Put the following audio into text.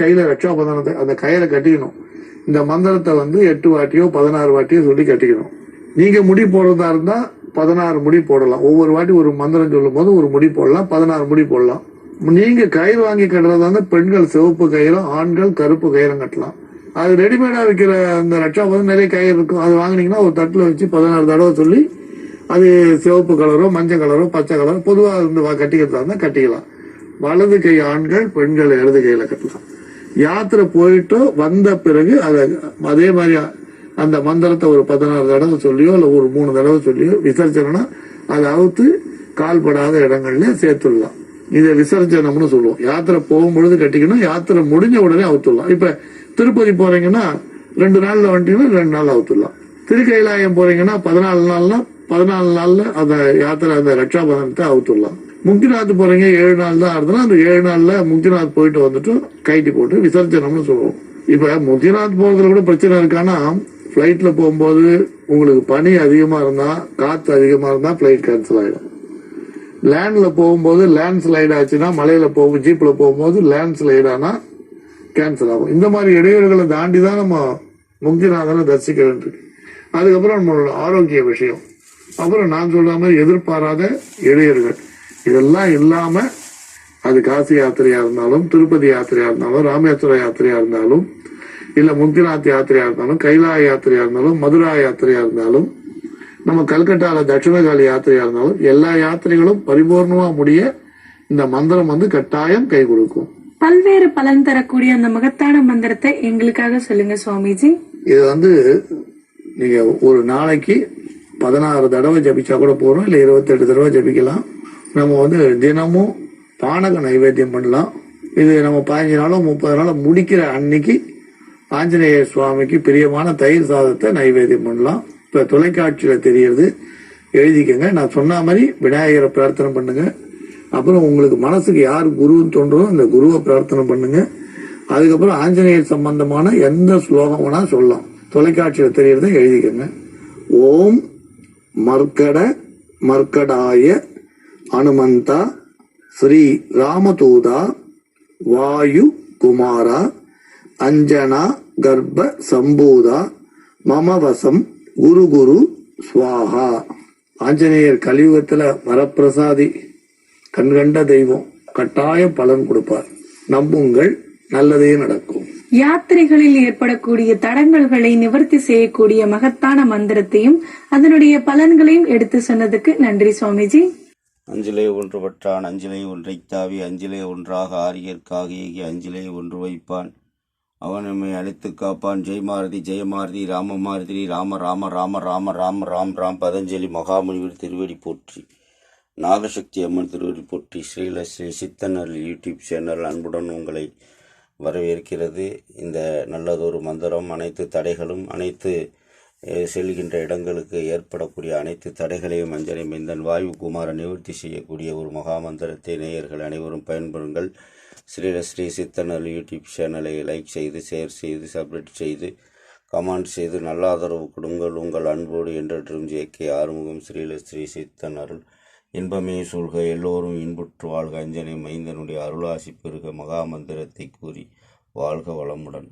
கையில ரட்சாபந்தனத்தை அந்த கயிறை கட்டிக்கணும். இந்த மந்திரத்தை வந்து எட்டு வாட்டியோ பதினாறு வாட்டியோ சொல்லி கட்டிக்கணும். நீங்க முடி போடுறதா இருந்தா பதினாறு முடி போடலாம். ஒவ்வொரு வாட்டி ஒரு மந்திரம் சொல்லும் போது ஒரு முடி போடலாம் பதினாறு முடி போடலாம். நீங்க கயிறு வாங்கி கட்டுறதா இருந்தா பெண்கள் சிவப்பு கயிறும் ஆண்கள் கருப்பு கயிறும் கட்டலாம். அது ரெடிமேடா விற்கிற அந்த ரட்சாபந்தம் நிறைய கயிறு இருக்கும். அது வாங்கினீங்கன்னா ஒரு தட்டுல வச்சு பதினாறு தடவை சொல்லி அது சிவப்பு கலரோ மஞ்சள் கலரோ பச்சை கலரோ பொதுவாக இருந்து கட்டிக்கிறதா இருந்தா கட்டிக்கலாம். வலது கை ஆண்கள் பெண்கள் இடது கையில கட்டலாம். யாத்திரை போயிட்டு வந்த பிறகு அதை அதே மாதிரி அந்த மந்திரத்தை ஒரு பதினாறு தடவை சொல்லியோ இல்லை ஒரு மூணு தடவை சொல்லியோ விசர்ஜனா அதை அவுத்து கால்படாத இடங்கள்ல சேர்த்துடலாம். இதை விசர்ஜனம்னு சொல்லுவோம். யாத்திரை போகும்பொழுது கட்டிக்கணும் யாத்திரை முடிஞ்ச உடனே அவுத்துடலாம். இப்ப திருப்பதி போறீங்கன்னா ரெண்டு நாள்ல வந்துட்டீங்கன்னா ரெண்டு நாள் அவுத்துடலாம். திருக்கைலாயம் போறீங்கன்னா பதினாலு நாள்னா பதினாலு நாள்ல அந்த யாத்திரை அந்த ரட்சாபந்தனத்தை அவுத்துடலாம். முக்திநாத் போறீங்க ஏழு நாள் தான் ஆகுதுன்னா அந்த ஏழு நாள்ல முக்திநாத் போயிட்டு வந்துட்டு கைட்டி போட்டு விசர்ஜனம்னு சொல்லுவோம். இப்ப முக்திநாத் போறதுல கூட பிரச்சனை இருக்கானா பிளைட்ல போகும்போது உங்களுக்கு பனி அதிகமா இருந்தா காத்து அதிகமா இருந்தா பிளைட் கேன்சல் ஆயிடும். லேண்ட்ல போகும்போது லேண்ட் ஸ்லைட் ஆச்சுன்னா மலையில போகும் ஜீப்ல போகும்போது லேண்ட் ஸ்லைட் ஆனா கேன்சல் ஆகும். இந்த மாதிரி இடையூறுகளை தாண்டி தான் நம்ம முக்திநாதனை தரிசிக்க வேண்டியிருக்கு. அதுக்கப்புறம் நம்மளோட ஆரோக்கிய விஷயம். அப்புறம் நான் சொல்ற மாதிரி எதிர்பாராத இடையூறுகள். இதெல்லாம் இல்லாம அது காசி யாத்திரையா இருந்தாலும் திருப்பதி யாத்திரையா இருந்தாலும் ராமேஸ்வர யாத்திரையா இருந்தாலும் இல்ல முக்திநாத் யாத்திரையா இருந்தாலும் கைலாய யாத்திரையா இருந்தாலும் மதுரா யாத்திரையா இருந்தாலும் நம்ம கல்கட்டால தட்சிணகாலி யாத்திரையா இருந்தாலும் எல்லா யாத்திரைகளும் பரிபூர்ணமா முடிய இந்த மந்திரம் வந்து கட்டாயம் கை கொடுக்கும். பல்வேறு பலன் தரக்கூடிய அந்த மகத்தான மந்திரத்தை எங்களுக்காக சொல்லுங்க சுவாமிஜி. இது வந்து நீங்க ஒரு நாளைக்கு பதினாறு தடவை ஜபிச்சா கூட போறோம் இல்ல இருபத்தெட்டு தடவை ஜபிக்கலாம். நம்ம வந்து தினமும் பானக நைவேத்தியம் பண்ணலாம். இது நம்ம பதினஞ்சு நாளோ முப்பது நாளோ முடிக்கிற அன்னைக்கு ஆஞ்சநேய சுவாமிக்கு பிரியமான தயிர் சாதத்தை நைவேத்தியம் பண்ணலாம். இப்போ தொலைக்காட்சியில் தெரியறது. எழுதிக்கங்க. நான் சொன்ன மாதிரி விநாயகரை பிரார்த்தனை பண்ணுங்க. அப்புறம் உங்களுக்கு மனசுக்கு யார் குருன்னு தோன்றோ அந்த குருவை பிரார்த்தனை பண்ணுங்க. அதுக்கப்புறம் ஆஞ்சநேயர் சம்பந்தமான எந்த ஸ்லோகம் வேணா சொல்லலாம். தொலைக்காட்சியில் தெரியறத எழுதிக்கங்க. ஓம் மர்க்கட மர்க்கடாய அனுமந்தா ஸ்ரீ ராமதூதா வாயு குமாரா அஞ்சனா கர்ப்ப சம்பூதா மமவசம் குரு குரு சுவாகா. ஆஞ்சநேயர் கலியுகத்துல வரப்பிரசாதி கண்கண்ட தெய்வம் கட்டாயம் பலன் கொடுப்பார். நம்புங்கள் நல்லதே நடக்கும். யாத்திரைகளில் ஏற்படக்கூடிய தடங்கல்களை நிவர்த்தி செய்யக்கூடிய மகத்தான மந்திரத்தையும் அதனுடைய பலன்களையும் எடுத்து சொன்னதுக்கு நன்றி சுவாமிஜி. அஞ்சிலே ஒன்றுபட்டான் அஞ்சிலே ஒன்றைத் தாவி அஞ்சிலே ஒன்றாக ஆரியர்க்காக ஏகி அஞ்சிலே ஒன்று வைப்பான். அவன் நம்மை அழைத்துக் காப்பான். ஜெயமாரதி ஜெயமாரதி ராமமாரதி ராம ராம ராம ராம ராம ராம் ராம் பதஞ்சலி மகாமுனிவர் திருவடி போற்றி. நாகசக்தி அம்மன் திருவடி போற்றி. ஸ்ரீல ஸ்ரீ சித்தனர் யூடியூப் சேனல் அன்புடன் உங்களை வரவேற்கிறது. இந்த நல்லதொரு மந்திரம் அனைத்து தடைகளும் அனைத்து செல்கின்ற இடங்களுக்கு ஏற்படக்கூடிய அனைத்து தடைகளையும் அஞ்சனை மைந்தன் வாயு குமார நிவர்த்தி செய்யக்கூடிய ஒரு மகா மந்திரத்தை நேயர்கள் அனைவரும் பயன்பெறுங்கள். ஸ்ரீலஸ்ரீ சித்தனல் யூடியூப் சேனலை லைக் செய்து ஷேர் செய்து சப்ரேட் செய்து கமெண்ட் செய்து நல்ல ஆதரவு கொடுங்கள். உங்கள் அன்போடு என்றென்றும் ஜேகே ஆறுமுகம் ஸ்ரீலஸ்ரீ சித்தன் சித்தனருள் இன்பமே சூழ்க எல்லோரும் இன்புற்று வாழ்க. அஞ்சனை மைந்தனுடைய அருளாசி பெருக மகாமந்திரத்தை கூறி வாழ்க வளமுடன்.